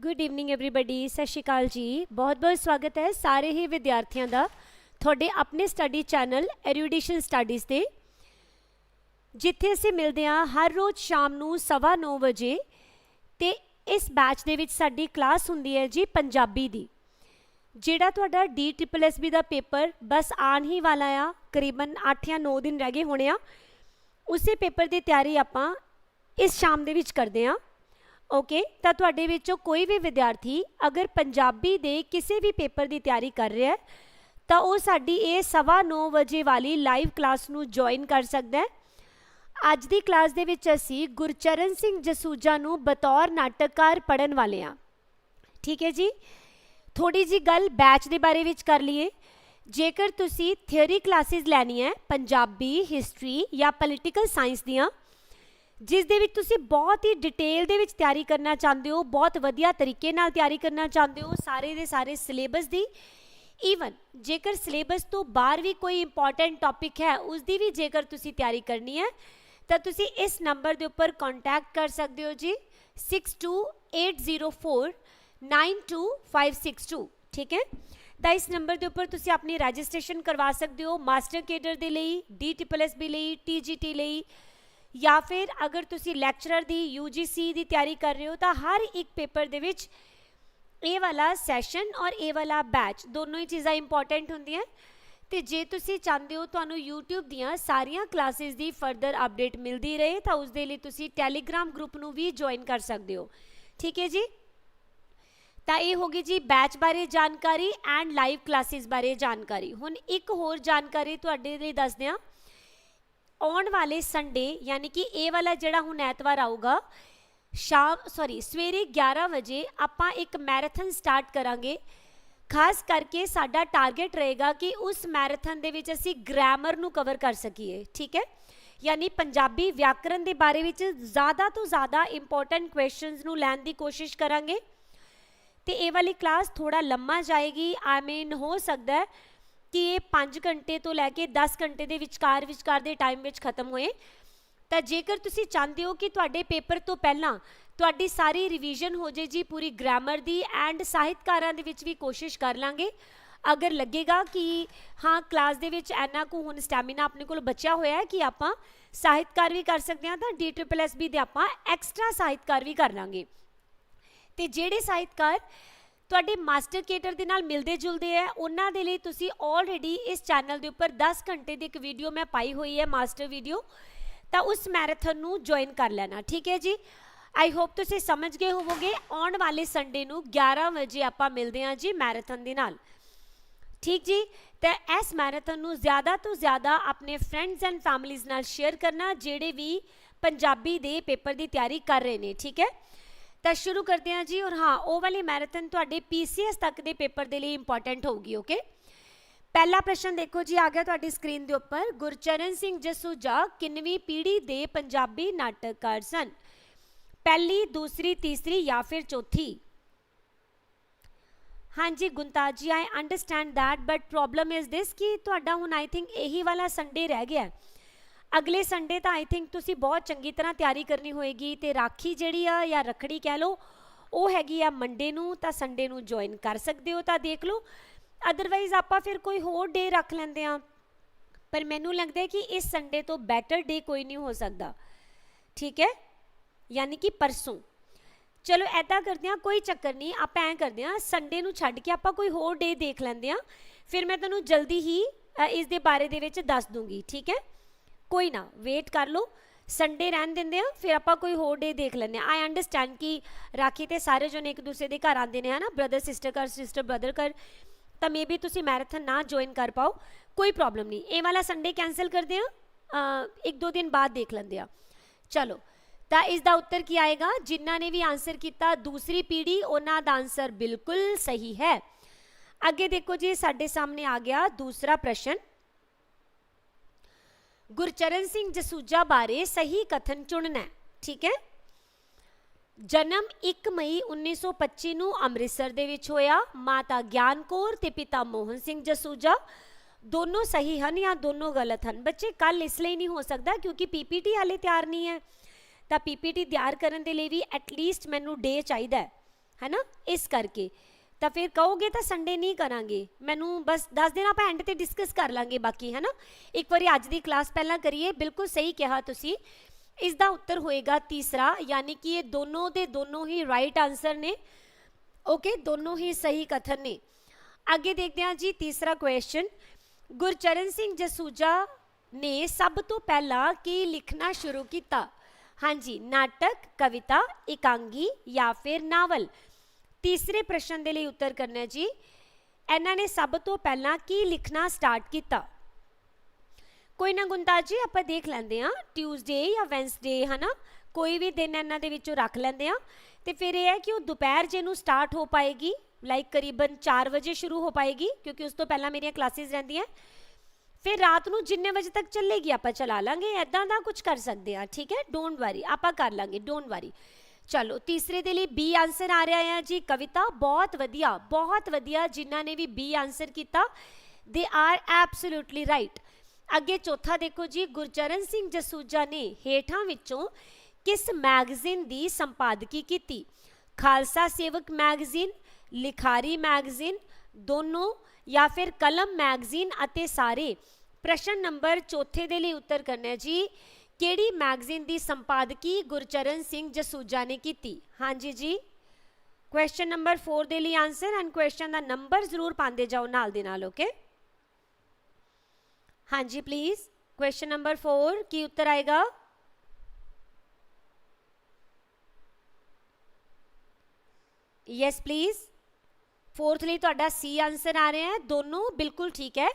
Good evening everybody ਸਤਿ ਸ਼੍ਰੀ ਅਕਾਲ ਜੀ ਬਹੁਤ-ਬਹੁਤ ਸਵਾਗਤ ਹੈ ਸਾਰੇ ਹੀ ਵਿਦਿਆਰਥੀਆਂ ਦਾ ਤੁਹਾਡੇ ਆਪਣੇ ਸਟੱਡੀ ਚੈਨਲ ਐਰੂਡੀਸ਼ਨ ਸਟੱਡੀਜ਼ ਤੇ ਜਿੱਥੇ ਅਸੀਂ ਮਿਲਦੇ ਹਾਂ ਹਰ ਰੋਜ਼ ਸ਼ਾਮ ਨੂੰ 9:30 ਵਜੇ ਤੇ ਇਸ ਬੈਚ ਦੇ ਵਿੱਚ ਸਾਡੀ ਕਲਾਸ ਹੁੰਦੀ ਹੈ ਜੀ ਪੰਜਾਬੀ ਦੀ ਜਿਹੜਾ ਤੁਹਾਡਾ ਡੀ ਦਾ ਪੇਪਰ ਬਸ ਆਉਣ ਹੀ ਵਾਲਾ ਆ ਕਰੀਬਨ 8 ਜਾਂ 9 ਦਿਨ ਰਹਿ ਗਏ ਹੋਣੇ ਆ ਉਸੇ ਪੇਪਰ ਦੀ ਤਿਆਰੀ ਆਪਾਂ ਇਸ ਸ਼ਾਮ ਦੇ ਵਿੱਚ ਕਰਦੇ ਹਾਂ ਓਕੇ ਤਾਂ ਤੁਹਾਡੇ ਵਿੱਚੋਂ ਕੋਈ ਵੀ ਵਿਦਿਆਰਥੀ ਅਗਰ ਪੰਜਾਬੀ ਦੇ ਕਿਸੇ ਵੀ ਪੇਪਰ ਦੀ ਤਿਆਰੀ ਕਰ ਰਿਹਾ ਹੈ, ਤਾਂ ਉਹ ਸਾਡੀ ਇਹ ਸਵਾ 9 ਵਜੇ ਵਾਲੀ ਲਾਈਵ ਕਲਾਸ ਨੂੰ ਜੁਆਇਨ ਕਰ ਸਕਦਾ ਹੈ। ਅੱਜ ਦੀ ਕਲਾਸ ਦੇ ਵਿੱਚ ਅਸੀਂ ਗੁਰਚਰਨ ਸਿੰਘ ਜਸੂਜਾ ਨੂੰ ਬਤੌਰ ਨਾਟਕਕਾਰ ਪੜਨ ਵਾਲੇ ਹਾਂ। ਠੀਕ ਹੈ ਜੀ? ਥੋੜੀ ਜੀ ਗੱਲ ਬੈਚ ਦੇ ਬਾਰੇ ਵਿੱਚ ਕਰ ਲਈਏ। ਜੇਕਰ ਤੁਸੀਂ ਥਿਉਰੀ ਕਲਾਸਿਸ ਲੈਣੀ ਹੈ, ਪੰਜਾਬੀ ਹਿਸਟਰੀ ਜਾਂ ਪੋਲੀਟੀਕਲ ਸਾਇੰਸ ਦੀਆਂ ਜਿਸ ਦੇ ਵਿੱਚ ਤੁਸੀਂ ਬਹੁਤ ਹੀ ਡਿਟੇਲ ਦੇ ਵਿੱਚ ਤਿਆਰੀ ਕਰਨਾ ਚਾਹੁੰਦੇ ਹੋ, ਬਹੁਤ ਵਧੀਆ ਤਰੀਕੇ ਨਾਲ ਤਿਆਰੀ ਕਰਨਾ ਚਾਹੁੰਦੇ ਹੋ, ਸਾਰੇ ਦੇ ਸਾਰੇ ਸਿਲੇਬਸ ਦੀ। ਈਵਨ ਜੇਕਰ ਸਿਲੇਬਸ ਤੋਂ ਬਾਹਰ ਵੀ ਕੋਈ ਇੰਪੋਰਟੈਂਟ ਟੌਪਿਕ ਹੈ ਉਸ ਦੀ ਵੀ ਜੇਕਰ ਤੁਸੀਂ ਤਿਆਰੀ ਕਰਨੀ ਹੈ, ਤਾਂ ਤੁਸੀਂ ਇਸ ਨੰਬਰ ਦੇ ਉੱਪਰ ਕੰਟੈਕਟ ਕਰ ਸਕਦੇ ਹੋ ਜੀ 6280492562 ਠੀਕ ਹੈ? ਤਾਂ ਇਸ ਨੰਬਰ ਦੇ ਉੱਪਰ ਤੁਸੀਂ ਆਪਣੀ ਰਜਿਸਟ੍ਰੇਸ਼ਨ ਕਰਵਾ ਸਕਦੇ ਹੋ ਮਾਸਟਰ ਕੇਡਰ ਦੇ ਲਈ ਡੀਟੀਪੀਐਸਬੀ ਲਈ ਟੀਜੀਟੀ ਲਈ ਜਾਂ ਫਿਰ ਅਗਰ ਤੁਸੀਂ ਲੈਕਚਰਰ ਦੀ UGC ਦੀ ਤਿਆਰੀ ਕਰ ਰਹੇ ਹੋ ਤਾਂ ਹਰ ਇੱਕ ਪੇਪਰ ਦੇ ਵਿੱਚ ਇਹ ਵਾਲਾ ਸੈਸ਼ਨ ਔਰ ਇਹ ਵਾਲਾ ਬੈਚ ਦੋਨੋਂ ਹੀ ਚੀਜ਼ਾਂ ਇੰਪੋਰਟੈਂਟ ਹੁੰਦੀਆਂ। ਤੇ ਜੇ ਤੁਸੀਂ ਚਾਹੁੰਦੇ ਹੋ ਤੁਹਾਨੂੰ YouTube ਦੀਆਂ ਸਾਰੀਆਂ ਕਲਾਸਿਸ ਦੀ ਫਰਦਰ ਅਪਡੇਟ ਮਿਲਦੀ ਰਹੇ ਤਾਂ ਉਸ ਦੇ ਲਈ ਤੁਸੀਂ Telegram ਗਰੁੱਪ ਨੂੰ ਵੀ ਜੁਆਇਨ ਕਰ ਸਕਦੇ ਹੋ। ਠੀਕ ਹੈ ਜੀ? ਤਾਂ ਇਹ ਹੋ ਗਈ ਜੀ ਬੈਚ ਬਾਰੇ ਜਾਣਕਾਰੀ ਐਂਡ ਲਾਈਵ ਕਲਾਸਿਸ ਬਾਰੇ ਜਾਣਕਾਰੀ। ਹੁਣ ਇੱਕ ਹੋਰ ਜਾਣਕਾਰੀ ਤੁਹਾਡੇ ਲਈ ਦੱਸਦੇ ਹਾਂ। ਆਉਣ ਵਾਲੇ ਸੰਡੇ ਯਾਨੀ ਕਿ ਇਹ ਵਾਲਾ ਜਿਹੜਾ ਹੁਣ ਐਤਵਾਰ ਆਊਗਾ, ਸ਼ਾਮ ਸੌਰੀ ਸਵੇਰੇ 11 ਵਜੇ ਆਪਾਂ ਇੱਕ ਮੈਰਾਥਨ ਸਟਾਰਟ ਕਰਾਂਗੇ। ਖਾਸ ਕਰਕੇ ਸਾਡਾ ਟਾਰਗੇਟ ਰਹੇਗਾ ਕਿ ਉਸ ਮੈਰਾਥਨ ਦੇ ਵਿੱਚ ਅਸੀਂ ਗ੍ਰਾਮਰ ਨੂੰ ਕਵਰ ਕਰ ਸਕੀਏ, ਠੀਕ ਹੈ? ਯਾਨੀ ਪੰਜਾਬੀ ਵਿਆਕਰਨ ਦੇ ਬਾਰੇ ਵਿੱਚ ਜ਼ਿਆਦਾ ਤੋਂ ਜ਼ਿਆਦਾ ਇੰਪੋਰਟੈਂਟ ਕੁਐਸਚਨਸ ਨੂੰ ਲੈਣ ਦੀ ਕੋਸ਼ਿਸ਼ ਕਰਾਂਗੇ। ਤੇ ਇਹ ਵਾਲੀ ਕਲਾਸ ਥੋੜਾ ਲੰਮਾ ਜਾਏਗੀ ਆਈ ਮੀਨ ਹੋ ਸਕਦਾ ਹੈ ਕਿ ਇਹ 5 ਘੰਟੇ ਤੋਂ ਲੈ ਕੇ 10 ਘੰਟੇ ਦੇ ਵਿਚਕਾਰ ਵਿਚਕਾਰ ਦੇ ਟਾਈਮ ਵਿੱਚ ਖਤਮ ਹੋਏ। ਤਾਂ ਜੇਕਰ ਤੁਸੀਂ ਚਾਹੁੰਦੇ ਹੋ ਕਿ ਤੁਹਾਡੇ ਪੇਪਰ ਤੋਂ ਪਹਿਲਾਂ ਤੁਹਾਡੀ ਸਾਰੀ ਰਿਵੀਜ਼ਨ ਹੋ ਜੇ ਜੀ ਪੂਰੀ ਗ੍ਰਾਮਰ ਦੀ ਐਂਡ ਸਾਹਿਤਕਾਰਾਂ ਦੇ ਵਿੱਚ ਵੀ ਕੋਸ਼ਿਸ਼ ਕਰ ਲਾਂਗੇ। ਅਗਰ ਲੱਗੇਗਾ ਕਿ ਹਾਂ ਕਲਾਸ ਦੇ ਵਿੱਚ ਐਨਾ ਕੁ ਹੁਣ ਸਟੈਮਿਨਾ ਆਪਣੇ ਕੋਲ ਬਚਿਆ ਹੋਇਆ ਹੈ ਕਿ ਆਪਾਂ ਸਾਹਿਤਕਾਰ ਵੀ ਕਰ ਸਕਦੇ ਹਾਂ, ਤਾਂ ਡੀ ਟ੍ਰਿਪਲ ਐੱਸ ਬੀ ਦੇ ਆਪਾਂ ਐਕਸਟਰਾ ਸਾਹਿਤਕਾਰ ਵੀ ਕਰ ਲਾਂਗੇ। ਤੇ ਜਿਹੜੇ ਸਾਹਿਤਕਾਰ ਤੁਹਾਡੇ ਮਾਸਟਰ ਕੇਟਰ ਦੇ ਨਾਲ ਮਿਲਦੇ ਜੁਲਦੇ ਆ। ਉਹਨਾਂ ਦੇ ਲਈ ਤੁਸੀਂ ਆਲਰੇਡੀ ਇਸ ਚੈਨਲ ਦੇ ਉੱਪਰ 10 ਘੰਟੇ ਦੀ ਇੱਕ ਵੀਡੀਓ ਮੈਂ ਪਾਈ ਹੋਈ ਹੈ ਮਾਸਟਰ ਵੀਡੀਓ ਤਾਂ ਉਸ ਮੈਰਾਥਨ ਨੂੰ ਜੁਆਇਨ ਕਰ ਲੈਣਾ, ਠੀਕ ਹੈ ਜੀ? ਆਈ ਹੋਪ ਤੁਸੀਂ ਸਮਝ ਗਏ ਹੋਵੋਗੇ। ਆਉਣ ਵਾਲੇ ਸੰਡੇ ਨੂੰ 11 ਵਜੇ ਆਪਾਂ ਮਿਲਦੇ ਹਾਂ ਜੀ ਮੈਰਾਥਨ ਦੇ ਨਾਲ। ਠੀਕ ਜੀ? ਤਾਂ ਇਸ ਮੈਰਾਥਨ ਨੂੰ ਜ਼ਿਆਦਾ ਤੋਂ ਜ਼ਿਆਦਾ ਆਪਣੇ ਫਰੈਂਡਸ ਐਂਡ ਫੈਮਲੀਜ਼ ਨਾਲ ਸ਼ੇਅਰ ਕਰਨਾ, ਜਿਹੜੇ ਵੀ ਪੰਜਾਬੀ ਦੇ ਪੇਪਰ ਦੀ ਤਿਆਰੀ ਕਰ ਰਹੇ ਨੇ, ਠੀਕ ਹੈ? ਤਾਂ ਸ਼ੁਰੂ ਕਰਦੇ ਹਾਂ ਜੀ। ਔਰ ਹਾਂ, ਉਹ ਵਾਲੀ ਮੈਰਾਥਨ ਤੁਹਾਡੇ ਪੀਸੀਐਸ ਤੱਕ ਦੇ ਪੇਪਰ ਦੇ ਲਈ ਇੰਪੋਰਟੈਂਟ ਹੋਊਗੀ ਓਕੇ ਪਹਿਲਾ ਪ੍ਰਸ਼ਨ ਦੇਖੋ ਜੀ, ਆ ਗਿਆ ਤੁਹਾਡੀ ਸਕਰੀਨ ਦੇ ਉੱਪਰ। ਗੁਰਚਰਨ ਸਿੰਘ ਜਸੂਜਾ ਕਿੰਨਵੀਂ ਪੀੜ੍ਹੀ ਦੇ ਪੰਜਾਬੀ ਨਾਟਕਕਾਰ ਸਨ? ਪਹਿਲੀ, ਦੂਸਰੀ, ਤੀਸਰੀ ਜਾਂ ਫਿਰ ਚੌਥੀ? ਹਾਂਜੀ, Guntaj ji I understand that but problem is this ਕਿ ਤੁਹਾਡਾ ਹੁਣ ਆਈ ਥਿੰਕ ਇਹੀ ਵਾਲਾ ਸੰਡੇ ਰਹਿ ਗਿਆ। ਅਗਲੇ ਸੰਡੇ ਤਾਂ ਆਈ ਥਿੰਕ ਤੁਸੀਂ ਬਹੁਤ ਚੰਗੀ ਤਰ੍ਹਾਂ ਤਿਆਰੀ ਕਰਨੀ ਹੋਏਗੀ ਤੇ ਰਾਖੀ ਜਿਹੜੀ ਆ ਜਾਂ ਰਖੜੀ ਕਹਿ ਲਓ, ਉਹ ਹੈਗੀ ਆ ਮੰਡੇ ਨੂੰ ਤਾਂ ਸੰਡੇ ਨੂੰ ਜੁਆਇਨ ਕਰ ਸਕਦੇ ਹੋ ਤਾਂ ਦੇਖ ਲਓ। ਅਦਰਵਾਈਜ਼ ਆਪਾਂ ਫਿਰ ਕੋਈ ਹੋਰ ਡੇ ਰੱਖ ਲੈਂਦੇ ਆ ਪਰ ਮੈਨੂੰ ਲੱਗਦਾ ਹੈ ਕਿ ਇਸ ਸੰਡੇ ਤੋਂ ਬੈਟਰ ਡੇ ਕੋਈ ਨਹੀਂ ਹੋ ਸਕਦਾ। ਠੀਕ ਹੈ? ਯਾਨੀ ਕਿ ਪਰਸੋਂ। ਚਲੋ ਐਦਾਂ ਕਰਦੇ ਆ ਕੋਈ ਚੱਕਰ ਨਹੀਂ, ਆਪਾਂ ਐਂ ਕਰਦੇ ਆ ਸੰਡੇ ਨੂੰ ਛੱਡ ਕੇ ਆਪਾਂ ਕੋਈ ਹੋਰ ਡੇ ਦੇਖ ਲੈਂਦੇ ਆ ਫਿਰ ਮੈਂ ਤੁਹਾਨੂੰ ਜਲਦੀ ਹੀ ਇਸ ਦੇ ਬਾਰੇ ਦੇ ਵਿੱਚ ਦੱਸ ਦੂੰਗੀ। ਠੀਕ ਹੈ? ਕੋਈ ਨਾ ਵੇਟ ਕਰ ਲਓ ਸੰਡੇ ਰਹਿਣ ਦਿੰਦੇ ਆ ਫਿਰ ਆਪਾਂ ਕੋਈ ਹੋਰ ਡੇ ਦੇਖ ਲੈਂਦੇ ਆ ਆਈ ਅੰਡਰਸਟੈਂਡ ਕਿ ਰਾਖੀ ਤੇ ਸਾਰੇ ਜਣੇ ਇੱਕ ਦੂਸਰੇ ਦੇ ਘਰ ਆਉਂਦੇ ਨੇ ਹਨਾ ਬ੍ਰਦਰ ਸਿਸਟਰ ਘਰ ਸਿਸਟਰ ਬ੍ਰਦਰ ਘਰ ਤਾਂ ਮੇਬੀ ਤੁਸੀਂ ਮੈਰਾਥਨ ਨਾ ਜੁਆਇਨ ਕਰ ਪਾਓ ਕੋਈ ਪ੍ਰੋਬਲਮ ਨਹੀਂ ਇਹ ਵਾਲਾ ਸੰਡੇ ਕੈਨਸਲ ਕਰਦੇ ਆ ਇੱਕ ਦੋ ਦਿਨ ਬਾਅਦ ਦੇਖ ਲੈਂਦੇ ਆ ਚਲੋ ਤਾਂ ਇਸ ਦਾ ਉੱਤਰ ਕੀ ਆਏਗਾ ਜਿਨ੍ਹਾਂ ਨੇ ਵੀ ਆਨਸਰ ਕੀਤਾ ਦੂਸਰੀ ਪੀੜ੍ਹੀ ਉਹਨਾਂ ਦਾ ਆਨਸਰ ਬਿਲਕੁਲ ਸਹੀ ਹੈ ਅੱਗੇ ਦੇਖੋ ਜੀ ਸਾਡੇ ਸਾਹਮਣੇ ਆ ਗਿਆ ਦੂਸਰਾ ਪ੍ਰਸ਼ਨ ਗੁਰਚਰਨ ਸਿੰਘ ਜਸੂਜਾ ਬਾਰੇ ਸਹੀ ਕਥਨ ਚੁਣਨਾ ਠੀਕ ਹੈ? ਜਨਮ 1 ਮਈ 1925 ਨੂੰ ਅੰਮ੍ਰਿਤਸਰ ਦੇ ਵਿੱਚ ਹੋਇਆ। ਮਾਤਾ ਗਿਆਨ ਕੌਰ ਤੇ ਪਿਤਾ ਮੋਹਨ ਸਿੰਘ ਜਸੂਜਾ ਦੋਨੋਂ ਸਹੀ ਹਨ ਜਾਂ ਦੋਨੋਂ ਗਲਤ ਹਨ? ਬੱਚੇ ਕੱਲ ਇਸ ਲਈ ਨਹੀਂ ਹੋ ਸਕਦਾ ਕਿਉਂਕਿ ਪੀਪੀਟੀ ਹਾਲੇ ਤਿਆਰ ਨਹੀਂ ਹੈ। ਤਾਂ ਪੀਪੀਟੀ ਤਿਆਰ ਕਰਨ ਦੇ ਲਈ ਵੀ ਐਟਲੀਸਟ ਮੈਨੂੰ ਡੇ ਚਾਹੀਦਾ ਹੈ ਹੈਨਾ ਇਸ ਕਰਕੇ ਤਾਂ ਫਿਰ ਕਹੋਗੇ ਤਾਂ ਸੰਡੇ ਨਹੀਂ ਕਰਾਂਗੇ। ਮੈਨੂੰ ਬਸ ਦੱਸ ਦੇਣਾ ਆਪਾਂ ਐਂਡ ਤੇ ਡਿਸਕਸ ਕਰ ਲਾਂਗੇ ਬਾਕੀ ਹੈ ਨਾ ਇੱਕ ਵਾਰੀ ਅੱਜ ਦੀ ਕਲਾਸ ਪਹਿਲਾਂ ਕਰੀਏ, ਬਿਲਕੁਲ ਸਹੀ ਕਿਹਾ ਤੁਸੀਂ। ਇਸ ਦਾ ਉੱਤਰ ਹੋਏਗਾ ਤੀਸਰਾ, ਯਾਨੀ ਕਿ ਇਹ ਦੋਨੋਂ ਦੇ ਦੋਨੋਂ ਹੀ ਰਾਈਟ ਆਨਸਰ ਨੇ। ਓਕੇ ਦੋਨੋਂ ਹੀ ਸਹੀ ਕਥਨ ਨੇ। ਅੱਗੇ ਦੇਖਦੇ ਹਾਂ ਜੀ ਤੀਸਰਾ ਕੁਐਸਚਨ ਗੁਰਚਰਨ ਸਿੰਘ ਜਸੂਜਾ ਨੇ ਸਭ ਤੋਂ ਪਹਿਲਾਂ ਕੀ ਲਿਖਣਾ ਸ਼ੁਰੂ ਕੀਤਾ? ਹਾਂਜੀ, ਨਾਟਕ, ਕਵਿਤਾ, ਇਕਾਂਗੀ ਜਾਂ ਫਿਰ ਨਾਵਲ? ਤੀਸਰੇ ਪ੍ਰਸ਼ਨ ਦੇ ਲਈ ਉੱਤਰ ਕਰਨਾ ਜੀ। ਇਹਨਾਂ ਨੇ ਸਭ ਤੋਂ ਪਹਿਲਾਂ ਕੀ ਲਿਖਣਾ ਸਟਾਰਟ ਕੀਤਾ? ਕੋਈ ਨਾ ਗੁੰਤਾਜ ਜੀ, ਆਪਾਂ ਦੇਖ ਲੈਂਦੇ ਆ ਟਿਊਜ਼ਡੇ ਜਾਂ ਵੈਂਸਡੇ ਹਨਾ? ਕੋਈ ਵੀ ਦਿਨ ਇਹਨਾਂ ਦੇ ਵਿੱਚੋਂ ਰੱਖ ਲੈਂਦੇ ਆ ਤੇ ਫਿਰ ਇਹ ਹੈ ਕਿ ਉਹ ਦੁਪਹਿਰ ਜੇ ਨੂੰ ਸਟਾਰਟ ਹੋ ਪਾਏਗੀ ਲਾਈਕ ਕਰੀਬਨ 4 ਵਜੇ ਸ਼ੁਰੂ ਹੋ ਪਾਏਗੀ, ਕਿਉਂਕਿ ਉਸ ਤੋਂ ਪਹਿਲਾਂ ਮੇਰੀਆਂ ਕਲਾਸਿਸ ਰਹਿੰਦੀਆਂ। ਫਿਰ ਰਾਤ ਨੂੰ ਜਿੰਨੇ ਵਜੇ ਤੱਕ ਚੱਲੇਗੀ, ਆਪਾਂ ਚਲਾ ਲਾਂਗੇ। ਐਦਾਂ ਦਾ ਕੁਝ ਕਰ ਸਕਦੇ ਆ ਠੀਕ ਹੈ? ਡੋਂਟ ਵਰੀ ਆਪਾਂ ਕਰ ਲਾਂਗੇ ਡੋਂਟ ਵਰੀ ਚਲੋ ਤੀਸਰੇ ਦੇ ਲਈ ਬੀ ਆਨਸਰ ਆ ਰਿਹਾ ਹੈ ਜੀ ਕਵਿਤਾ ਬਹੁਤ ਵਧੀਆ ਬਹੁਤ ਵਧੀਆ ਜਿਨ੍ਹਾਂ ਨੇ ਵੀ ਬੀ ਆਨਸਰ ਕੀਤਾ ਦੇ ਆਰ ਐਬਸੋਲੂਟਲੀ ਰਾਈਟ ਅੱਗੇ ਚੌਥਾ ਦੇਖੋ ਜੀ ਗੁਰਚਰਨ ਸਿੰਘ ਜਸੂਜਾ ਨੇ ਹੇਠਾਂ ਵਿੱਚੋਂ ਕਿਸ ਮੈਗਜ਼ੀਨ ਦੀ ਸੰਪਾਦਕੀ ਕੀਤੀ ਖਾਲਸਾ ਸੇਵਕ ਮੈਗਜ਼ੀਨ ਲਿਖਾਰੀ ਮੈਗਜ਼ੀਨ ਦੋਨੋਂ ਜਾਂ ਫਿਰ ਕਲਮ ਮੈਗਜ਼ੀਨ ਅਤੇ ਸਾਰੇ ਪ੍ਰਸ਼ਨ ਨੰਬਰ ਚੌਥੇ ਦੇ ਲਈ ਉੱਤਰ ਕਰਨਾ ਜੀ ਕਿਹੜੀ ਮੈਗਜ਼ੀਨ ਦੀ ਸੰਪਾਦਕੀ ਗੁਰਚਰਨ ਸਿੰਘ ਜਸੂਜਾ ਨੇ ਕੀਤੀ? ਹਾਂਜੀ ਜੀ। ਕੁਐਸਚਨ ਨੰਬਰ 4 ਦੇ ਲਈ ਆਨਸਰ ਐਂਡ ਕੁਐਸਚਨ ਦਾ ਨੰਬਰ ਜ਼ਰੂਰ ਪਾਉਂਦੇ ਜਾਓ ਨਾਲ ਦੇ ਨਾਲ ਓਕੇ ਹਾਂਜੀ ਪਲੀਜ਼ ਕੁਐਸਚਨ ਨੰਬਰ 4 ਕੀ ਉੱਤਰ ਆਏਗਾ? ਯੈਸ ਪਲੀਜ਼ ਫੋਰਥ ਲਈ ਤੁਹਾਡਾ ਸੀ ਆਨਸਰ ਆ ਰਿਹਾ ਹੈ। ਦੋਨੋਂ ਬਿਲਕੁਲ ਠੀਕ ਹੈ।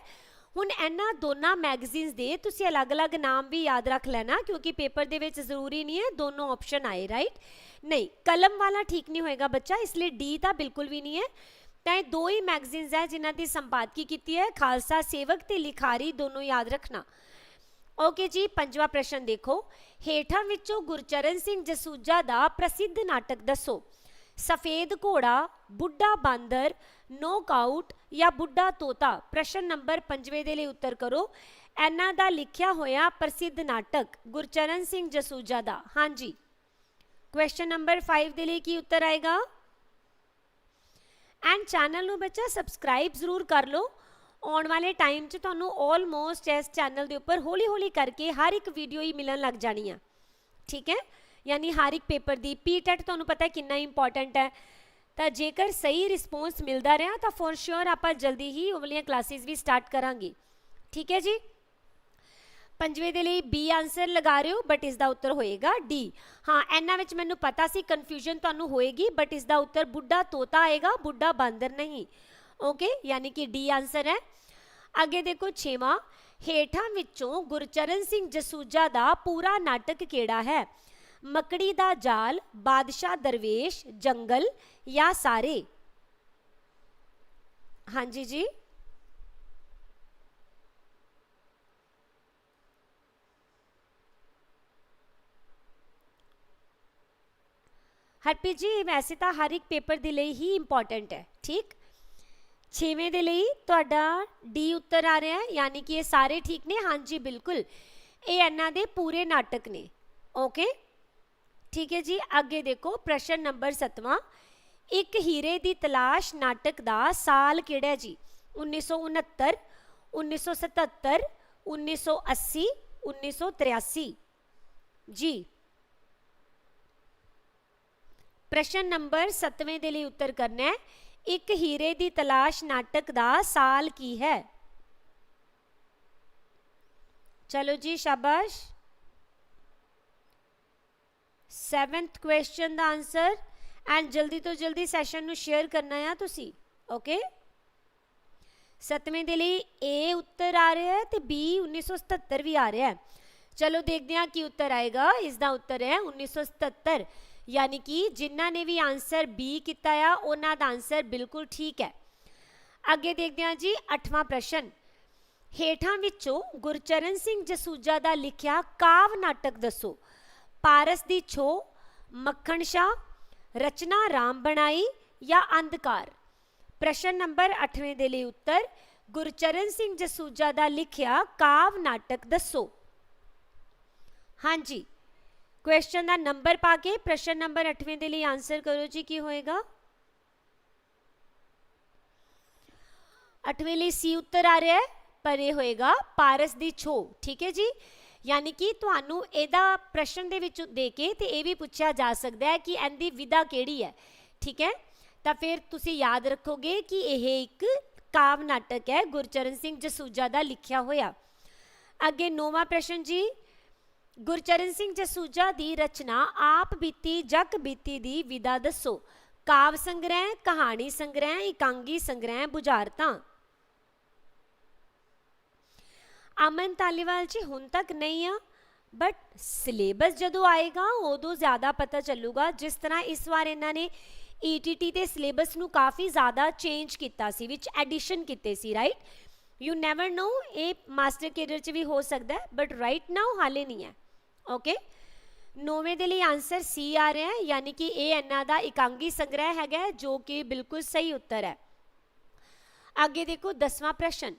ਹੁਣ ਇਹਨਾਂ ਦੋਨਾਂ ਮੈਗਜ਼ੀਨਸ ਦੇ ਤੁਸੀਂ ਅਲੱਗ-ਅਲੱਗ ਨਾਮ ਵੀ ਯਾਦ ਰੱਖ ਲੈਣਾ, ਕਿਉਂਕਿ ਪੇਪਰ ਦੇ ਵਿੱਚ ਜ਼ਰੂਰੀ ਨਹੀਂ ਹੈ, ਦੋਨੋਂ ਆਪਸ਼ਨ ਆਏ ਰਾਈਟ ਨਹੀਂ, ਕਲਮ ਵਾਲਾ ਠੀਕ ਨਹੀਂ ਹੋਏਗਾ ਬੱਚਾ, ਇਸ ਲਈ ਡੀ ਤਾਂ ਬਿਲਕੁਲ ਵੀ ਨਹੀਂ ਹੈ। ਤਾਂ ਇਹ ਦੋ ਹੀ ਮੈਗਜ਼ੀਨਸ ਹੈ ਜਿਨ੍ਹਾਂ ਦੀ ਸੰਪਾਦਕੀ ਕੀਤੀ ਹੈ, ਖਾਲਸਾ ਸੇਵਕ ਤੇ ਲਿਖਾਰੀ ਦੋਨੋਂ ਯਾਦ ਰੱਖਣਾ। ਓਕੇ ਜੀ, ਪੰਜਵਾਂ ਪ੍ਰਸ਼ਨ ਦੇਖੋ। ਹੇਠਾਂ ਵਿੱਚੋਂ ਗੁਰਚਰਨ ਸਿੰਘ ਜਸੂਜਾ ਦਾ ਪ੍ਰਸਿੱਧ ਨਾਟਕ ਦੱਸੋ। ਸਫੇਦ ਘੋੜਾ, ਬੁੱਢਾ ਬਾਂਦਰ ਨੋਕਆਊਟ ਜਾਂ ਬੁੱਢਾ ਤੋਤਾ ਪ੍ਰਸ਼ਨ ਨੰਬਰ 5 ਦੇ ਲਈ ਉੱਤਰ ਕਰੋ। ਇਹਨਾਂ ਦਾ ਲਿਖਿਆ ਹੋਇਆ ਪ੍ਰਸਿੱਧ ਨਾਟਕ ਗੁਰਚਰਨ ਸਿੰਘ ਜਸੂਜਾ ਦਾ। ਹਾਂਜੀ। ਕੁਐਸਚਨ ਨੰਬਰ 5 ਦੇ ਲਈ ਕੀ ਉੱਤਰ ਆਏਗਾ? ਐਂਡ ਚੈਨਲ ਨੂੰ ਬੱਚਾ ਸਬਸਕ੍ਰਾਈਬ ਜ਼ਰੂਰ ਕਰ ਲਓ। ਆਉਣ ਵਾਲੇ ਟਾਈਮ 'ਚ ਤੁਹਾਨੂੰ ਆਲਮੋਸਟ ਇਸ ਚੈਨਲ ਦੇ ਉੱਪਰ ਹੌਲੀ-ਹੌਲੀ ਕਰਕੇ ਹਰ ਇੱਕ ਵੀਡੀਓ ਹੀ ਮਿਲਣ ਲੱਗ ਜਾਣੀ ਆ। ਠੀਕ ਹੈ? ਯਾਨੀ ਹਰ ਇੱਕ ਪੇਪਰ ਦੀ ਪੀਟੈਟ ਤੁਹਾਨੂੰ ਪਤਾ ਕਿੰਨਾ ਇੰਪੋਰਟੈਂਟ ਹੈ। ਤਾਂ ਜੇਕਰ ਸਹੀ ਰਿਸਪੌਂਸ ਮਿਲਦਾ ਰਿਹਾ, ਤਾਂ ਫੋਰ ਸ਼ੋਰ ਆਪਾਂ ਜਲਦੀ ਹੀ ਉਹ ਵਾਲੀਆਂ ਕਲਾਸਿਸ ਵੀ ਸਟਾਰਟ ਕਰਾਂਗੇ। ਠੀਕ ਹੈ ਜੀ? ਪੰਜਵੇਂ ਦੇ ਲਈ ਬੀ ਆਨਸਰ ਲਗਾ ਰਹੇ ਹੋ ਬਟ ਇਸ ਦਾ ਉੱਤਰ ਹੋਏਗਾ ਡੀ ਹਾਂ, ਇਹਨਾਂ ਵਿੱਚ ਮੈਨੂੰ ਪਤਾ ਸੀ ਕਨਫਿਊਜ਼ਨ ਤੁਹਾਨੂੰ ਹੋਏਗੀ ਬਟ ਇਸ ਦਾ ਉੱਤਰ ਬੁੱਢਾ ਤੋਤਾ ਆਏਗਾ, ਬੁੱਢਾ ਬਾਂਦਰ ਨਹੀਂ। ਓਕੇ ਯਾਨੀ ਕਿ ਡੀ ਆਨਸਰ ਹੈ। ਅੱਗੇ ਦੇਖੋ 6ਵਾਂ ਹੇਠਾਂ ਵਿੱਚੋਂ ਗੁਰਚਰਨ ਸਿੰਘ ਜਸੂਜਾ ਦਾ ਪੂਰਾ ਨਾਟਕ ਕਿਹੜਾ ਹੈ? ਮਕੜੀ ਦਾ ਜਾਲ ਬਾਦਸ਼ਾਹ ਦਰਵੇਸ਼ ਜੰਗਲ ਜਾਂ ਸਾਰੇ ਹਾਂਜੀ ਜੀ ਹਰਪ੍ਰੀਤ ਜੀ ਵੈਸੇ ਤਾਂ ਹਰ ਇੱਕ ਪੇਪਰ ਦੇ ਲਈ ਹੀ ਇੰਪੋਰਟੈਂਟ ਹੈ ਠੀਕ ਛੇਵੇਂ ਦੇ ਲਈ ਤੁਹਾਡਾ ਡੀ ਉੱਤਰ ਆ ਰਿਹਾ ਹੈ ਯਾਨੀ ਕਿ ਇਹ ਸਾਰੇ ਠੀਕ ਨੇ ਹਾਂਜੀ ਬਿਲਕੁਲ ਇਹ ਇਹਨਾਂ ਦੇ ਪੂਰੇ ਨਾਟਕ ਨੇ ਓਕੇ ਠੀਕ ਹੈ ਜੀ ਅੱਗੇ ਦੇਖੋ ਪ੍ਰਸ਼ਨ ਨੰਬਰ 7ਵਾਂ ਇੱਕ ਹੀਰੇ ਦੀ ਤਲਾਸ਼ ਨਾਟਕ ਦਾ ਸਾਲ ਕਿਹੜਾ ਹੈ ਜੀ 1969 1977 1980 1983 ਜੀ ਪ੍ਰਸ਼ਨ ਨੰਬਰ 7ਵੇਂ ਦੇ ਲਈ ਉੱਤਰ ਕਰਨਾ ਹੈ ਇੱਕ ਹੀਰੇ ਦੀ ਤਲਾਸ਼ ਨਾਟਕ ਦਾ ਸਾਲ ਕੀ ਹੈ ਚਲੋ ਜੀ ਸ਼ਾਬਾਸ਼ 7th question the answer and ਜਲਦੀ ਤੋਂ ਜਲਦੀ ਸੈਸ਼ਨ ਨੂੰ ਸ਼ੇਅਰ ਕਰਨਾ ਹੈ ਤੁਸੀਂ ਓਕੇ ਸਤਵੇਂ ਦੇ ਲਈ A ਉੱਤਰ ਆ ਰਿਹਾ ਹੈ ਤੇ B 1977 ਵੀ ਆ ਰਿਹਾ ਹੈ। ਚਲੋ ਦੇਖਦੇ ਹਾਂ ਕੀ ਉੱਤਰ ਆਏਗਾ, ਇਸ ਦਾ ਉੱਤਰ ਹੈ 1977 ਯਾਨੀ ਕਿ ਜਿਨ੍ਹਾਂ ਨੇ ਵੀ ਆਨਸਰ B ਕੀਤਾ ਆ, ਉਹਨਾਂ ਦਾ ਆਨਸਰ ਬਿਲਕੁਲ ਠੀਕ ਹੈ। ਅੱਗੇ ਦੇਖਦੇ ਹਾਂ ਜੀ 8ਵਾਂ ਪ੍ਰਸ਼ਨ। ਹੇਠਾਂ ਵਿੱਚੋਂ ਗੁਰਚਰਨ ਸਿੰਘ ਜਸੂਜਾ ਦਾ ਲਿਖਿਆ ਕਾਵ ਨਾਟਕ ਦੱਸੋ। ਪਾਰਸ ਦੀ ਛੋ ਮੱਖਣ ਸ਼ਾ ਰਚਨਾ ਰਾਮ ਬਣਾਈ ਜਾਂ ਅੰਧਕਾਰ? ਪ੍ਰਸ਼ਨ ਨੰਬਰ 8ਵੇਂ ਦੇ ਲਈ ਉੱਤਰ, ਗੁਰਚਰਨ ਸਿੰਘ ਜਸੂਜਾ ਦਾ ਲਿਖਿਆ ਕਾਵ ਨਾਟਕ ਦੱਸੋ। ਹਾਂਜੀ ਕੁਐਸਚਨ ਦਾ ਨੰਬਰ ਪਾ ਕੇ ਪ੍ਰਸ਼ਨ ਨੰਬਰ 8ਵੇਂ ਦੇ ਲਈ ਆਨਸਰ ਕਰੋ ਜੀ, ਕੀ ਹੋਏਗਾ? 8ਵੇਂ ਲਈ ਸੀ ਉੱਤਰ ਆ ਰਿਹਾ ਹੈ, ਪਰ ਇਹ ਹੋਏਗਾ ਪਾਰਸ ਦੀ ਛੋ ਠੀਕ ਹੈ ਜੀ? ਯਾਨੀ ਕਿ ਤੁਹਾਨੂੰ ਇਹਦਾ ਪ੍ਰਸ਼ਨ ਦੇ ਵਿੱਚ ਦੇ ਕੇ ਤੇ ਇਹ ਵੀ ਪੁੱਛਿਆ ਜਾ ਸਕਦਾ ਹੈ ਕਿ ਇਹਦੀ ਵਿਧਾ ਕਿਹੜੀ ਹੈ। ਠੀਕ ਹੈ? ਤਾਂ ਫਿਰ ਤੁਸੀਂ ਯਾਦ ਰੱਖੋਗੇ ਕਿ ਇਹ ਇੱਕ ਕਾਵ ਨਾਟਕ ਹੈ, ਗੁਰਚਰਨ ਸਿੰਘ ਜਸੂਜਾ ਦਾ ਲਿਖਿਆ ਹੋਇਆ। ਅੱਗੇ ਨੌਵਾਂ ਪ੍ਰਸ਼ਨ ਜੀ। ਗੁਰਚਰਨ ਸਿੰਘ ਜਸੂਜਾ ਦੀ ਰਚਨਾ ਆਪ ਬੀਤੀ, ਜਗ ਬੀਤੀ ਦੀ ਵਿਦਾ ਦੱਸੋ। ਕਾਵ ਸੰਗ੍ਰਹਿ, ਕਹਾਣੀ ਸੰਗ੍ਰਹਿ, ਇਕਾਂਗੀ ਸੰਗ੍ਰਹਿ, ਬੁਝਾਰਤਾਂ। ਅਮਨ ਤਾਲੀਵਾਲ ਜੀ, ਹੁਣ ਤੱਕ ਨਹੀਂ ਆ ਬਟ ਸਿਲੇਬਸ ਜਦੋਂ ਆਏਗਾ, ਉਦੋਂ ਜ਼ਿਆਦਾ ਪਤਾ ਚੱਲੂਗਾ। ਜਿਸ ਤਰ੍ਹਾਂ ਇਸ ਵਾਰ ਇਹਨਾਂ ਨੇ ETT ਤੇ ਸਿਲੇਬਸ ਨੂੰ ਕਾਫੀ ਜ਼ਿਆਦਾ ਚੇਂਜ ਕੀਤਾ ਸੀ, ਵਿੱਚ ਐਡੀਸ਼ਨ ਕੀਤੇ ਸੀ ਰਾਈਟ ਯੂ ਨੈਵਰ ਨੋ ਇਹ ਮਾਸਟਰ ਕੇਡਰ ਚ ਵੀ ਹੋ ਸਕਦਾ ਬਟ ਰਾਈਟ ਨਾਓ ਹਾਲੇ ਨਹੀਂ ਹੈ ਓਕੇ ਨੌਵੇਂ ਦੇ ਲਈ ਆਨਸਰ ਸੀ ਆ ਰਿਹਾ ਹੈ, ਯਾਨੀ ਕਿ ਇਹ ਇਹਨਾਂ ਦਾ ਇਕਾਂਗੀ ਸੰਗ੍ਰਹਿ ਹੈਗਾ ਜੋ ਕਿ ਬਿਲਕੁਲ ਸਹੀ ਉੱਤਰ ਹੈ। ਅੱਗੇ ਦੇਖੋ 10ਵਾਂ ਪ੍ਰਸ਼ਨ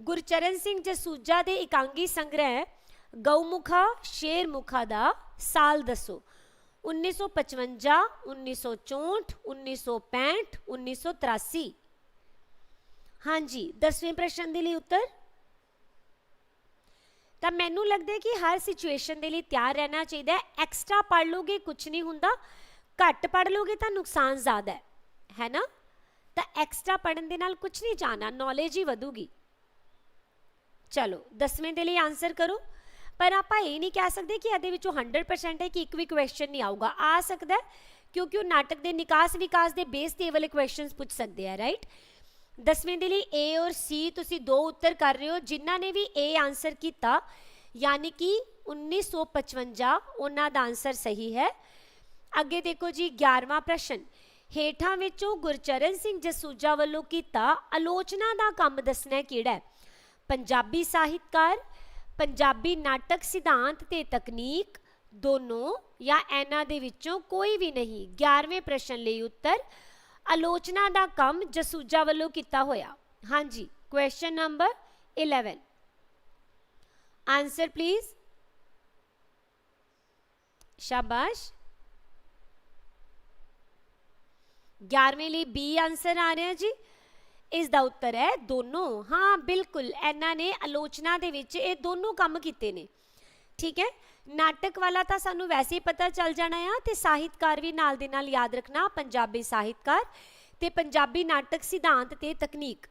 ਗੁਰਚਰਨ ਸਿੰਘ ਜਸੂਜਾ ਦੇ ਇਕਾਂਗੀ ਸੰਗ੍ਰਹਿ ਗਊਮੁਖਾ, ਸ਼ੇਰਮੁਖਾ ਦਾ ਸਾਲ ਦੱਸੋ। 1955 1964 1965 1983 ਹਾਂਜੀ 10ਵੇਂ ਪ੍ਰਸ਼ਨ ਦੇ ਲਈ ਉੱਤਰ। ਤਾਂ ਮੈਨੂੰ ਲੱਗਦਾ ਕਿ ਹਰ ਸਿਚੁਏਸ਼ਨ ਦੇ ਲਈ ਤਿਆਰ ਰਹਿਣਾ ਚਾਹੀਦਾ ਹੈ। ਐਕਸਟਰਾ ਪੜ ਲੋਗੇ ਕੁਝ ਨਹੀਂ ਹੁੰਦਾ। ਘੱਟ ਪੜ ਲੋਗੇ ਤਾਂ ਨੁਕਸਾਨ ਜ਼ਿਆਦਾ ਹੈ। ਹੈ ਨਾ? ਤਾਂ ਐਕਸਟਰਾ ਪੜਨ ਦੇ ਨਾਲ ਕੁਝ ਨਹੀਂ ਜਾਣਾ, ਨੌਲੇਜ ਹੀ ਵਧੂਗੀ। ਚਲੋ 10ਵੇਂ ਦੇ ਲਈ ਆਨਸਰ ਕਰੋ। ਪਰ ਆਪਾਂ ਇਹ ਨਹੀਂ ਕਹਿ ਸਕਦੇ ਕਿ ਇਹਦੇ ਵਿੱਚੋਂ 100% ਹੈ ਕਿ ਇੱਕ ਵੀ ਕੁਐਸਚਨ ਨਹੀਂ ਆਊਗਾ। ਆ ਸਕਦਾ ਕਿਉਂਕਿ ਉਹ ਨਾਟਕ ਦੇ ਨਿਕਾਸ ਵਿਕਾਸ ਦੇ ਬੇਸ ਤੇ ਇਹ ਵਾਲੇ ਕੁਐਸਚਨਸ ਪੁੱਛ ਸਕਦੇ ਆ ਰਾਈਟ ਦਸਵੇਂ ਦੇ ਲਈ A ਔਰ C ਤੁਸੀਂ ਦੋ ਉੱਤਰ ਕਰ ਰਹੇ ਹੋ, ਜਿਨ੍ਹਾਂ ਨੇ ਵੀ A ਆਨਸਰ ਕੀਤਾ, ਯਾਨੀ ਕਿ 1955 ਉਹਨਾਂ ਦਾ ਆਨਸਰ ਸਹੀ ਹੈ। ਅੱਗੇ ਦੇਖੋ ਜੀ 11ਵਾਂ ਪ੍ਰਸ਼ਨ। ਹੇਠਾਂ ਵਿੱਚੋਂ ਗੁਰਚਰਨ ਸਿੰਘ ਜਸੂਜਾ ਵੱਲੋਂ ਕੀਤਾ, ਆਲੋਚਨਾ ਦਾ ਕੰਮ ਦੱਸਣਾ ਕਿਹੜਾ ਹੈ? ਪੰਜਾਬੀ ਸਾਹਿਤਕਾਰ, ਪੰਜਾਬੀ ਨਾਟਕ ਸਿਧਾਂਤ ਤੇ ਤਕਨੀਕ ਦੋਨੋਂ ਜਾਂ ਇਹਨਾਂ ਦੇ ਵਿੱਚੋਂ ਕੋਈ ਵੀ ਨਹੀਂ 11ਵੇਂ ਪ੍ਰਸ਼ਨ ਲਈ ਉੱਤਰ ਆਲੋਚਨਾ ਦਾ ਕੰਮ ਜਸੂਜਾ ਵੱਲੋਂ ਕੀਤਾ ਹੋਇਆ। ਹਾਂਜੀ ਕੁਐਸਚਨ ਨੰਬਰ 11 ਆਨਸਰ ਪਲੀਜ਼ ਸ਼ਾਬਾਸ਼। 11ਵੇਂ ਲਈ ਬੀ ਆਨਸਰ ਆ ਰਿਹਾ ਜੀ। ਇਸ ਦਾ ਉੱਤਰ ਹੈ ਦੋਨੋਂ। ਹਾਂ, ਬਿਲਕੁਲ। ਇਹਨਾਂ ਨੇ ਆਲੋਚਨਾ ਦੇ ਵਿੱਚ ਇਹ ਦੋਨੋਂ ਕੰਮ ਕੀਤੇ ਨੇ। ਠੀਕ ਹੈ? ਨਾਟਕ ਵਾਲਾ ਤਾਂ ਸਾਨੂੰ ਵੈਸੇ ਹੀ ਪਤਾ ਚੱਲ ਜਾਣਾ ਆ ਤੇ ਸਾਹਿਤਕਾਰ ਵੀ ਨਾਲ ਦੇ ਨਾਲ ਯਾਦ ਰੱਖਣਾ, ਪੰਜਾਬੀ ਸਾਹਿਤਕਾਰ ਤੇ ਪੰਜਾਬੀ ਨਾਟਕ ਸਿਧਾਂਤ ਤੇ ਤਕਨੀਕ।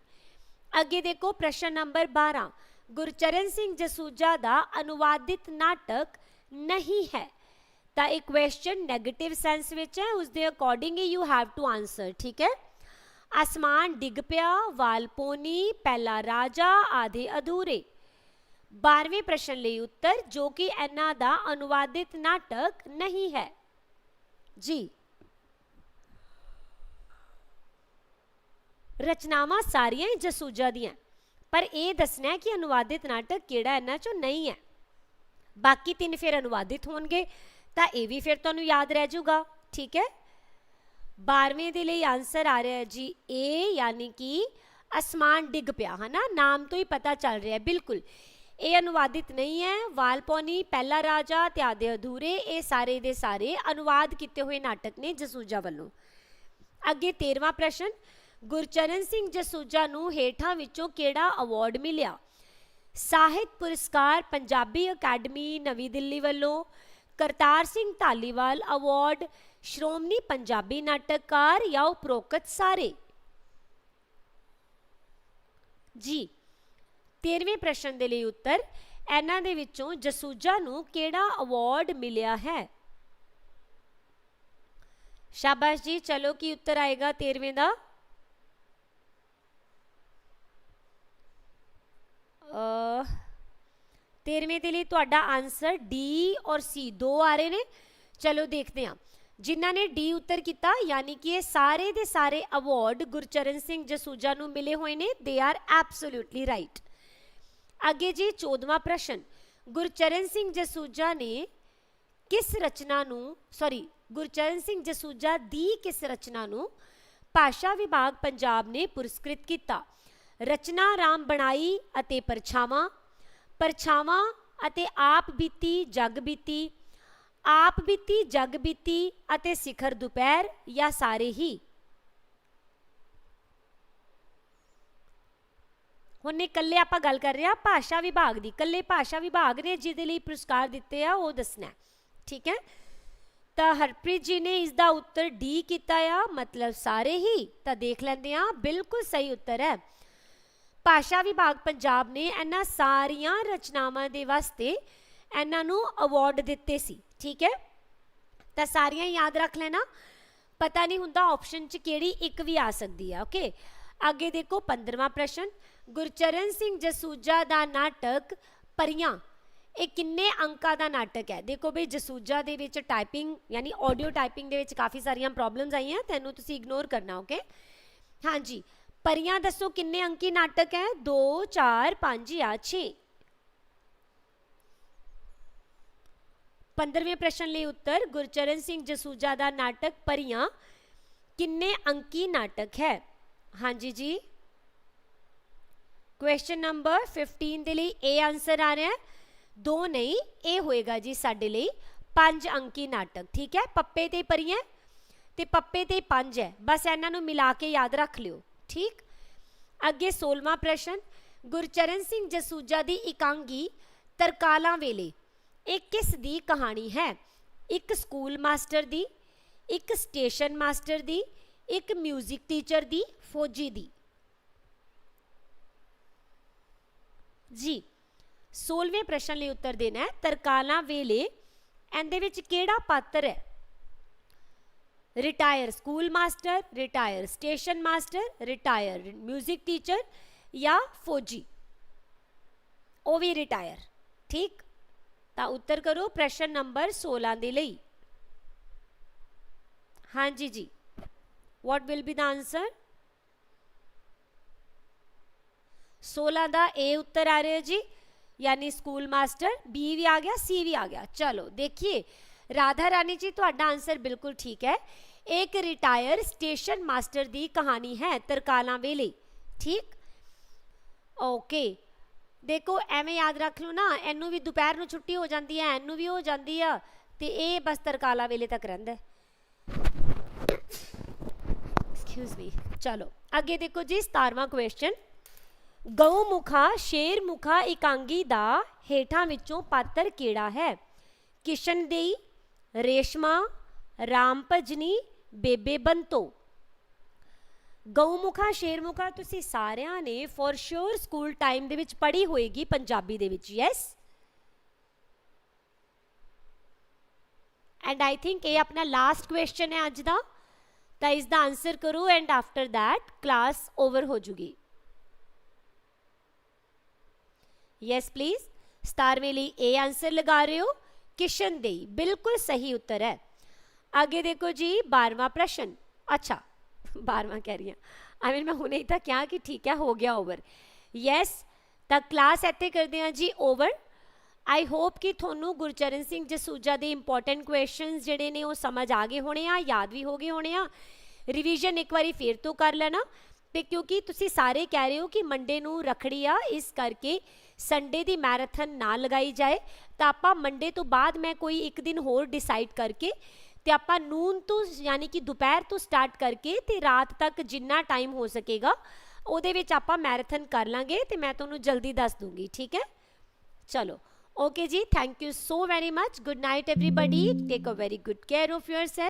ਅੱਗੇ ਦੇਖੋ, ਪ੍ਰਸ਼ਨ ਨੰਬਰ 12 ਗੁਰਚਰਨ ਸਿੰਘ ਜਸੂਜਾ ਦਾ ਅਨੁਵਾਦਿਤ ਨਾਟਕ ਨਹੀਂ ਹੈ। ਤਾਂ ਇਹ ਕੁਐਸਚਨ 네ਗੇਟਿਵ ਸੈਂਸ ਵਿੱਚ ਹੈ। ਉਸ ਦੇ ਅਕੋਰਡਿੰਗ ਹੀ ਯੂ ਹੈਵ ਟੂ ਆਨਸਰ ਠੀਕ ਹੈ? ਆਸਮਾਨ ਡਿੱਗ ਪਿਆ ਵਾਲਪੋਨੀ ਪਹਿਲਾ ਰਾਜਾ, ਆਦੇ ਅਧੂਰੇ। 12ਵੇਂ ਪ੍ਰਸ਼ਨ ਲਈ ਉੱਤਰ, ਜੋ ਕਿ ਇਹਨਾਂ ਦਾ ਅਨੁਵਾਦਿਤ ਨਾਟਕ ਨਹੀਂ ਹੈ। ਜੀ। ਰਚਨਾਵਾਂ ਸਾਰੀਆਂ ਹੀ ਜਸੂਜਾ ਦੀਆਂ, ਪਰ ਇਹ ਦੱਸਣਾ ਹੈ ਕਿ ਅਨੁਵਾਦਿਤ ਨਾਟਕ ਕਿਹੜਾ ਇਹਨਾਂ ਚੋਂ ਨਹੀਂ ਹੈ। ਬਾਕੀ ਤਿੰਨ ਫਿਰ ਅਨੁਵਾਦਿਤ ਹੋਣਗੇ, ਤਾਂ ਇਹ ਵੀ ਫਿਰ ਤੁਹਾਨੂੰ ਯਾਦ ਰਹਿ ਜਾਊਗਾ, ਠੀਕ ਹੈ? 12ਵੇਂ ਦੇ ਲਈ ਆਨਸਰ ਆ ਰਿਹਾ ਹੈ ਜੀ A ਯਾਨੀ ਕਿ ਅਸਮਾਨ ਡਿੱਗ ਪਿਆ, ਹਨਾ? ਨਾਮ ਤੋਂ ਹੀ ਪਤਾ ਚੱਲ ਰਿਹਾ ਹੈ, ਬਿਲਕੁਲ। ਇਹ ਅਨੁਵਾਦਿਤ ਨਹੀਂ ਹੈ। ਵਾਲਪੌਨੀ, ਪਹਿਲਾ ਰਾਜਾ ਤੇ ਆਦੇ ਅਧੂਰੇ, ਇਹ ਸਾਰੇ ਦੇ ਸਾਰੇ ਅਨੁਵਾਦ ਕੀਤੇ ਹੋਏ ਨਾਟਕ ਨੇ ਜਸੂਜਾ ਵੱਲੋਂ। ਅੱਗੇ 13ਵਾਂ ਪ੍ਰਸ਼ਨ, ਗੁਰਚਰਨ ਸਿੰਘ ਜਸੂਜਾ ਨੂੰ ਹੇਠਾਂ ਵਿੱਚੋਂ ਕਿਹੜਾ ਅਵਾਰਡ ਮਿਲਿਆ? ਸਾਹਿਤ ਪੁਰਸਕਾਰ, ਪੰਜਾਬੀ ਅਕੈਡਮੀ, ਨਵੀਂ ਦਿੱਲੀ ਵੱਲੋਂ, ਕਰਤਾਰ ਸਿੰਘ ਧਾਲੀਵਾਲ ਅਵਾਰਡ ਸ਼੍ਰੋਮਣੀ ਪੰਜਾਬੀ ਨਾਟਕਕਾਰ ਜਾਂ ਉਪਰੋਕਤ ਸਾਰੇ। ਜੀ 13ਵੇਂ ਪ੍ਰਸ਼ਨ ਦੇ ਲਈ ਉੱਤਰ, ਇਹਨਾਂ ਦੇ ਵਿੱਚੋਂ ਜਸੂਜਾ ਨੂੰ ਕਿਹੜਾ ਅਵਾਰਡ ਮਿਲਿਆ ਹੈ? ਸ਼ਾਬਾਸ਼ ਜੀ, ਚਲੋ ਕੀ ਉੱਤਰ ਆਏਗਾ 13ਵੇਂ ਦਾ? ਅ 13ਵੇਂ ਦੇ ਲਈ ਤੁਹਾਡਾ ਆਨਸਰ ਡੀ ਔਰ ਸੀ ਦੋ ਆ ਰਹੇ ਨੇ। ਚਲੋ ਦੇਖਦੇ ਹਾਂ। ਜਿਨ੍ਹਾਂ ਨੇ ਡੀ ਉੱਤਰ ਕੀਤਾ, ਯਾਨੀ ਕਿ ਇਹ ਸਾਰੇ ਦੇ ਸਾਰੇ ਅਵਾਰਡ ਗੁਰਚਰਨ ਸਿੰਘ ਜਸੂਜਾ ਨੂੰ ਮਿਲੇ ਹੋਏ ਨੇ। ਦੇ ਆਰ ਐਬਸੋਲੂਟਲੀ ਰਾਈਟ ਅੱਗੇ ਜੀ 14ਵਾਂ ਪ੍ਰਸ਼ਨ। ਗੁਰਚਰਨ ਸਿੰਘ ਜਸੂਜਾ ਨੇ ਕਿਸ ਰਚਨਾ ਨੂੰ ਸੌਰੀ ਗੁਰਚਰਨ ਸਿੰਘ ਜਸੂਜਾ ਦੀ ਕਿਸ ਰਚਨਾ ਨੂੰ ਭਾਸ਼ਾ ਵਿਭਾਗ ਪੰਜਾਬ ਨੇ ਪੁਰਸਕ੍ਰਿਤ ਕੀਤਾ? ਰਚਨਾ ਰਾਮ ਬਣਾਈ ਅਤੇ ਪਰਛਾਵਾਂ ਪਰਛਾਵਾਂ ਅਤੇ ਆਪ ਬੀਤੀ, ਜਗ ਬੀਤੀ ਆਪ ਬੀਤੀ, ਜਗ ਬੀਤੀ ਅਤੇ ਸਿਖਰ ਦੁਪਹਿਰ ਜਾਂ ਸਾਰੇ ਹੀ। ਹੁਣ ਇਕੱਲੇ ਆਪਾਂ ਗੱਲ ਕਰ ਰਹੇ ਆ ਭਾਸ਼ਾ ਵਿਭਾਗ ਦੀ। ਇਕੱਲੇ ਭਾਸ਼ਾ ਵਿਭਾਗ ਨੇ ਜਿਹਦੇ ਲਈ ਪੁਰਸਕਾਰ ਦਿੱਤੇ ਆ, ਉਹ ਦੱਸਣਾ ਠੀਕ ਹੈ? ਤਾਂ ਹਰਪ੍ਰੀਤ ਜੀ ਨੇ ਇਸ ਦਾ ਉੱਤਰ ਡੀ ਕੀਤਾ ਆ, ਮਤਲਬ ਸਾਰੇ ਹੀ। ਤਾਂ ਦੇਖ ਲੈਂਦੇ ਆ ਬਿਲਕੁਲ ਸਹੀ ਉੱਤਰ ਹੈ। ਭਾਸ਼ਾ ਵਿਭਾਗ ਪੰਜਾਬ ਨੇ ਇਹਨਾਂ ਸਾਰੀਆਂ ਰਚਨਾਵਾਂ ਦੇ ਵਾਸਤੇ ਇਹਨਾਂ ਨੂੰ ਅਵਾਰਡ ਦਿੱਤੇ ਸੀ, ਠੀਕ ਹੈ? ਤਾਂ ਸਾਰੀਆਂ ਯਾਦ ਰੱਖ ਲੈਣਾ। ਪਤਾ ਨਹੀਂ ਹੁੰਦਾ ਆਪਸ਼ਨ 'ਚ ਕਿਹੜੀ ਇੱਕ ਵੀ ਆ ਸਕਦੀ ਹੈ ਓਕੇ ਅੱਗੇ ਦੇਖੋ 15ਵਾਂ ਪ੍ਰਸ਼ਨ, ਗੁਰਚਰਨ ਸਿੰਘ ਜਸੂਜਾ ਦਾ ਨਾਟਕ ਪਰੀਆਂ। ਇਹ ਕਿੰਨੇ ਅੰਕਾਂ ਦਾ ਨਾਟਕ ਹੈ? ਦੇਖੋ ਬਈ ਜਸੂਜਾ ਦੇ ਵਿੱਚ ਟਾਈਪਿੰਗ ਯਾਨੀ ਆਡੀਓ ਟਾਈਪਿੰਗ ਦੇ ਵਿੱਚ ਕਾਫੀ ਸਾਰੀਆਂ ਪ੍ਰੋਬਲਮਸ ਆਈਆਂ, ਤੈਨੂੰ ਤੁਸੀਂ ਇਗਨੋਰ ਕਰਨਾ ਓਕੇ ਹਾਂਜੀ, ਪਰੀਆਂ ਦੱਸੋ ਕਿੰਨੇ ਅੰਕੀ ਨਾਟਕ ਹੈ? 2 4 5 ਜਾਂ 6 15ਵੇਂ ਪ੍ਰਸ਼ਨ ਲਈ ਉੱਤਰ, ਗੁਰਚਰਨ ਸਿੰਘ ਜਸੂਜਾ ਦਾ ਨਾਟਕ ਪਰੀਆਂ, ਕਿੰਨੇ ਅੰਕੀ ਨਾਟਕ ਹੈ? ਹਾਂਜੀ ਜੀ। ਕੁਐਸਚਨ ਨੰਬਰ 15 ਦੇ ਲਈ A ਆਨਸਰ ਆ ਰਿਹਾ ਹੈ। ਦੋ ਨਹੀਂ, ਇਹ ਹੋਏਗਾ ਜੀ ਸਾਡੇ ਲਈ। ਪੰਜ ਅੰਕੀ ਨਾਟਕ, ਠੀਕ ਹੈ? ਪੱਪੇ ਤੇ ਪਰੀਆਂ ਤੇ ਪੱਪੇ ਤੇ ਪੰਜ ਹੈ। ਬਸ ਇਹਨਾਂ ਨੂੰ ਮਿਲਾ ਕੇ ਯਾਦ ਰੱਖ ਲਿਓ, ਠੀਕ? ਅੱਗੇ 16ਵਾਂ ਪ੍ਰਸ਼ਨ, ਗੁਰਚਰਨ ਸਿੰਘ ਜਸੂਜਾ ਦੀ ਇਕਾਂਗੀ ਤਰਕਾਲਾਂ ਵੇਲੇ। ਇਹ ਕਿਸ ਦੀ ਕਹਾਣੀ ਹੈ ਇੱਕ ਸਕੂਲ ਮਾਸਟਰ ਦੀ ਇੱਕ ਸਟੇਸ਼ਨ ਮਾਸਟਰ ਦੀ ਇੱਕ 뮤직 ਟੀਚਰ ਦੀ ਫੌਜੀ ਦੀ ਜੀ 16ਵੇਂ ਪ੍ਰਸ਼ਨ ਲਈ ਉੱਤਰ ਦੇਣਾ ਹੈ ਤਰਕਾਲਾਂ ਵੇਲੇ ਇਹਦੇ ਵਿੱਚ ਕਿਹੜਾ ਪਾਤਰ ਹੈ retire school master retire station master retire 뮤직 teacher ਜਾਂ ਫੌਜੀ ਉਹ ਵੀ ਰਿਟਾਇਰ ਠੀਕ ਤਾਂ ਉੱਤਰ ਕਰੋ ਪ੍ਰਸ਼ਨ ਨੰਬਰ 16 ਦੇ ਲਈ। ਹਾਂਜੀ ਜੀ। What will be the answer? 16 the A ਉੱਤਰ ਆ ਰਿਹਾ ਜੀ। ਯਾਨੀ ਸਕੂਲ ਮਾਸਟਰ B ਵੀ ਆ ਗਿਆ, C ਵੀ ਆ ਗਿਆ। ਚਲੋ ਦੇਖिए ਰਾਧਾ ਰਾਣੀ ਜੀ, ਤੁਹਾਡਾ ਆਨਸਰ ਬਿਲਕੁਲ ਠੀਕ ਹੈ। ਇੱਕ ਰਿਟਾਇਰ ਸਟੇਸ਼ਨ ਮਾਸਟਰ ਦੀ ਕਹਾਣੀ ਹੈ ਤਰਕਾਲਾਂ ਵੇਲੇ। ਠੀਕ? ਓਕੇ ਦੇਖੋ, ਐਵੇਂ ਯਾਦ ਰੱਖ ਲਓ ਨਾ, ਇਹਨੂੰ ਵੀ ਦੁਪਹਿਰ ਨੂੰ ਛੁੱਟੀ ਹੋ ਜਾਂਦੀ ਹੈ, ਇਹਨੂੰ ਵੀ ਹੋ ਜਾਂਦੀ ਆ, ਤੇ ਇਹ ਬਸ ਤਰਕਾਲਾ ਵੇਲੇ ਤੱਕ ਰਹਿੰਦਾ ਐਕਸਕਿਊਜ਼ ਮੀ ਚਲੋ, ਅੱਗੇ ਦੇਖੋ ਜੀ 17ਵਾਂ ਕੁਐਸਚਨ ਗਊ ਮੁਖਾ ਸ਼ੇਰ ਮੁਖਾ ਇਕਾਂਗੀ ਦਾ ਹੇਠਾਂ ਵਿੱਚੋਂ ਪਾਤਰ ਕਿਹੜਾ ਹੈ? ਕਿਸ਼ਨ ਦੇਈ ਰੇਸ਼ਮਾ ਰਾਮ ਭਜਨੀ ਬੇਬੇ ਬੰਤੋ। ਗਊ ਮੁਖਾ ਸ਼ੇਰ ਤੁਸੀਂ ਸਾਰਿਆਂ ਨੇ ਫॉर ਸ਼ੋਰ ਸਕੂਲ ਟਾਈਮ ਦੇ ਵਿੱਚ ਪੜ੍ਹੀ ਹੋਏਗੀ ਪੰਜਾਬੀ ਦੇ ਵਿੱਚ ਯੈਸ ਐਂਡ ਆਈ ਥਿੰਕ ਇਹ ਆਪਣਾ ਲਾਸਟ ਕੁਐਸਚਨ ਹੈ ਅੱਜ ਦਾ। ਤਾਂ ਇਸ ਦਾ ਆਨਸਰ ਕਰੋ and after that class over ਹੋ ਜੂਗੀ। ਯੈਸ ਪਲੀਜ਼ 17ਵੇਂ ਲਈ ਇਹ ਆਨਸਰ ਲਗਾ ਰਹੇ ਹੋ। ਕਿਸ਼ਨ ਦੇਈ ਬਿਲਕੁਲ ਸਹੀ ਉੱਤਰ ਹੈ। ਅੱਗੇ ਦੇਖੋ ਜੀ 12ਵਾਂ ਪ੍ਰਸ਼ਨ। ਅੱਛਾ 12ਵਾਂ ਕਹਿ ਰਹੀ ਹਾਂ ਆਈ ਮੀਨ ਮੈਂ ਹੁਣੇ ਹੀ ਤਾਂ ਕਿਹਾ ਕਿ ਠੀਕ ਹੈ ਹੋ ਗਿਆ ਓਵਰ ਯੈਸ ਤਾਂ ਕਲਾਸ ਇੱਥੇ ਕਰਦੇ ਹਾਂ ਜੀ ਓਵਰ ਆਈ ਹੋਪ ਕਿ ਤੁਹਾਨੂੰ ਗੁਰਚਰਨ ਸਿੰਘ ਜਸੂਜਾ ਦੇ ਇੰਪੋਰਟੈਂਟ ਕੁਐਸਚਨਸ ਜਿਹੜੇ ਨੇ ਉਹ ਸਮਝ ਆ ਗਏ ਹੋਣੇ ਆ ਯਾਦ ਵੀ ਹੋ ਗਏ ਹੋਣੇ ਆ ਰਿਵੀਜ਼ਨ ਇੱਕ ਵਾਰੀ ਫੇਰ ਤੋਂ ਕਰ ਲੈਣਾ ਤੇ ਕਿਉਂਕਿ ਤੁਸੀਂ ਸਾਰੇ ਕਹਿ ਰਹੇ ਹੋ ਕਿ ਮੰਡੇ ਨੂੰ ਰਖੜੀ ਆ ਇਸ ਕਰਕੇ ਸੰਡੇ ਦੀ ਮੈਰਾਥਨ ਨਾ ਲਗਾਈ ਜਾਏ ਤਾਂ ਆਪਾਂ ਮੰਡੇ ਤੋਂ ਬਾਅਦ ਮੈਂ ਕੋਈ ਇੱਕ ਦਿਨ ਹੋਰ ਡਿਸਾਈਡ ਕਰਕੇ ਤੇ ਆਪਾਂ ਨੂਨ ਤੋਂ ਯਾਨੀ ਕਿ ਦੁਪਹਿਰ ਤੋਂ ਸਟਾਰਟ ਕਰਕੇ ਤੇ ਰਾਤ ਤੱਕ ਜਿੰਨਾ ਟਾਈਮ ਹੋ ਸਕੇਗਾ ਉਹਦੇ ਵਿੱਚ ਆਪਾਂ ਮੈਰਾਥਨ ਕਰ ਲਾਂਗੇ ਤੇ ਮੈਂ ਤੁਹਾਨੂੰ ਜਲਦੀ ਦੱਸ ਦੂੰਗੀ ਠੀਕ ਹੈ ਚਲੋ ਓਕੇ ਜੀ thank you so very much good night everybody take a very good care of yourself